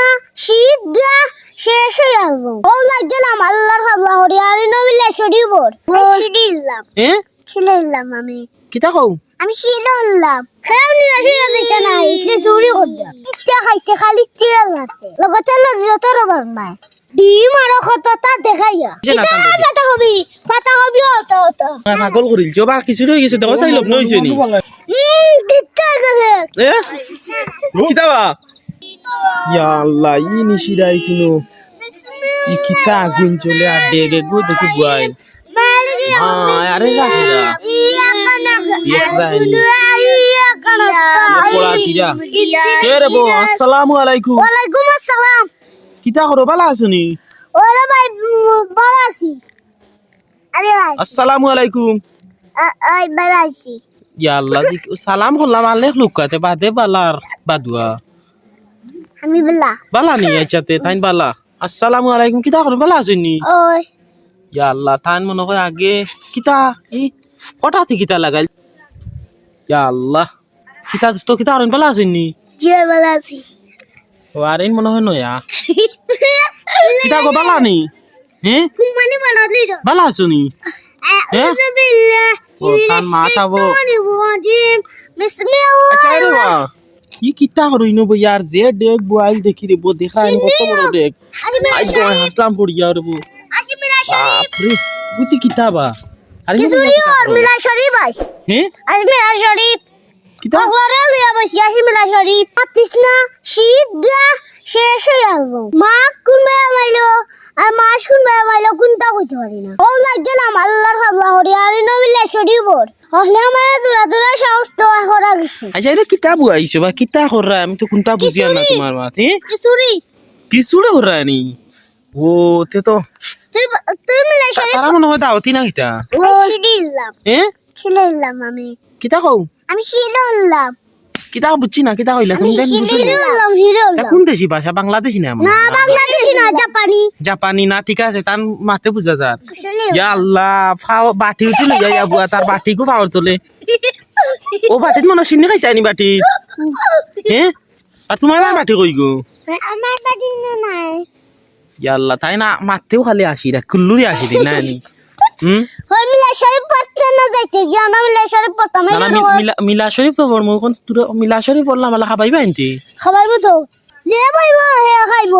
না শীত গা শেষ হয়ে আসব ও লাগ গেলাম আল্লাহর হাবলা হরি আরে নবিল্লা শরীবর ছিলাম এ? ছিলাম আমি। কিতা কও? আমি ছিলাম খেয়াল নিয়ে শুয়ে দিতে নাই কি চুরি করতে। ইত্যা খাইতে খালি তেল হাতে। লগতে লগ যত রবার নাই ডিম আর কতটা দেখাইয়া। ইতা। পাতা হবি পাতা হবি অত অত পাগল করিল বা কিছু হয়ে গেছে দেখো চাই লব নইছে নি। হুম এ? কিতা বা? ইয়া আল্লাহ ই নিশিরা ইতিনো ই কিতা আগুন চলে আর ডেগে গো দেখি বুয়াই মারি আয় আরে রাখিরা ইয়া কানা ইয়েস রাইনি ইয়া কানা পোড়া কিরা কে রে বো আসসালামু আলাইকুম ওয়ালাইকুম আসসালাম কিতা করো ভালো আছনি ওরে ভাই ভালো আছি আরে ভাই আসসালামু আলাইকুম আই ভালো আছি ইয়া আল্লাহ জি সালাম করলাম আল্লাহ লুকাতে বাদে বালার বাদুয়া আমি বলা। বালা নি আইচাতে তাইন বালা। আসসালামু আলাইকুম কিতা করো? ভালো আছনি ওই। ইয়া আল্লাহ তাইন মনে হয় আগে কিতা? ই হঠাৎ কিতা লাগাই ইয়া আল্লাহ কিতা দোস্ত কিতা করেন? ভালো আছনি যে ভালো আছি। ও আর এই মনে হয় নয়া? কিতা গো বালা নি? হ্যাঁ কুমানি বানালি রে। ভালো আছনি আউযু বিল্লাহ ও তার মাথা বো আচ্ছা রে ই কিতা করো ইনো বো ইয়ার যে ডেক বুয়াইল দেখি রে বো দেখা কত বড় ডেক আই তো হাসলাম পড়ি ইয়ার বো শরীফ বাপরে গুতি কিতা বা? আরে আর মিলা শরীফ আস হ্যাঁ আসি মিলা শরীফ কিতা? পাগলারে লিয়া বসি আসি মিলা শরীফ পাতিস না শীত গা শেষ হয়ে আসব মা কোন বেয়া মাইলো আর মাস কোন বেয়া মাইলো কোনটা হইতে পারি না? ও লাগ গেলাম আল্লাহর হাবলা হরি আরে নবিল্লা শরীফর হলে আমার দূরা দূরা সাহস তো করা গেছে। আচ্ছা এটা কিতা বুয়াইছো বা কিতা কররা আমি তো কোনটা বুঝিয়া না কিসুরি। তোমার মাথে কিসুরি কিছুরে কররা নি? ও তে তো তুই তুই মিলা শরীফ তারা মনে হয় দাওতি না কিতা? ও ছিলাম হ্যাঁ ছিলাম আমি। কিতা কও? আমি ছিলাম কিতা বুঝছি না কিতা কইলা তুমি হিরোলাম তা হিরোলাম কোন দেশি ভাষা বাংলাদেশি না আমার না বাংলাদেশি না জাপানি? জাপানি না ঠিক আছে তার মাতে বুঝা যার। ইয়া আল্লাহ ফাও বাটি উঠিল ইয়া বুয়া তার বাটি কো পাওয়ার তোলে। ও বাটিত মনে সিন্নি খাইতে আনি বাটি। হ্যাঁ আর তোমার মার বাটি কই গো? আমার বাড়ি নাই। ইয়া আল্লাহ তাই না মাতেও খালি আসি রে কুল্লুরি আসি রে না নি। হুম? মিলা শরীফ পড়তে না যাইতে গিয়ে আমরা মিলা শরীফ পড়তাম। না মিলা মিলা শরীফ তো বড় মোর তুরা মিলা শরীফ বললাম খাবাইবা আনতে খাবার তো। যে পাইব হে খাইব।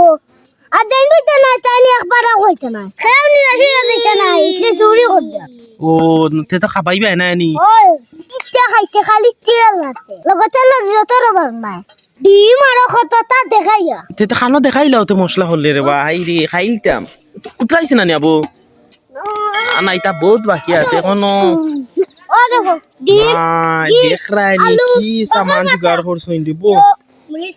আর দেন বইতে নাই তাই নিয়ে একবার হইতে নাই। খেয়াল নিয়ে শুয়ে দিতে নাই কি চুরি করতে ও তে তো খাবাইবা না নি ওই ইত্যা খাইতে খালি তেল হাতে লগতে লগ যত রবার নাই। ডিম আর কতটা দেখাইয়া তে তো খানো দেখাইলাও তো মশলা হলে রে হাই রে খাইলতাম উতরাইছে না নি আবু? না এটা বহুত বাকি আছে এখনও। ও দেখো ডিম দেখ রাই কি সামান জোগাড় মরিচ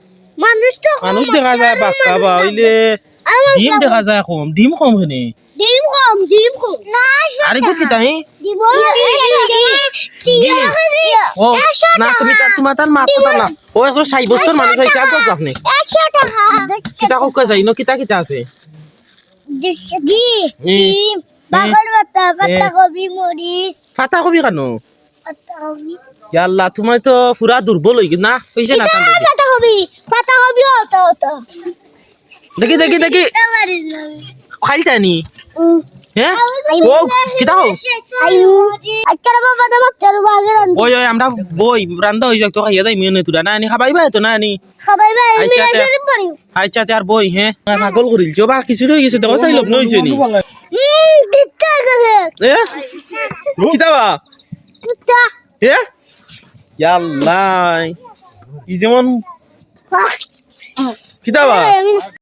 মানুষ দেখা যায় বাক্কা বা হইলে ডিম দেখা যায় কম ডিম কম আরে গো কিতা হে Di ও না তুমি তোমার তার মাত না ও একশো ষাট বছর মানুষ হয়েছে আর গল্প আপনি? কিতা কক যাই ন কিতা কিতা আছে? moris. কবি কেন? তোমার তো পুরা দুর্বল হয়ে গেছে না না Kobi. Pata kobi oto oto. দেখি দেখি দেখি। খাইলতা নি। হ্যাঁ? ও. ওই ওই আমরা বই রান্দা হয়ে যাক তো খাইয়া দাই তুরা। না নি তো না নি? আচ্ছা আর বই হ্যাঁ? পাগল করিল বা কিছু হয়ে গেছে দেখো চাই লব নইছে নি. এ. এ? ই যেমন কিতা বা Amin.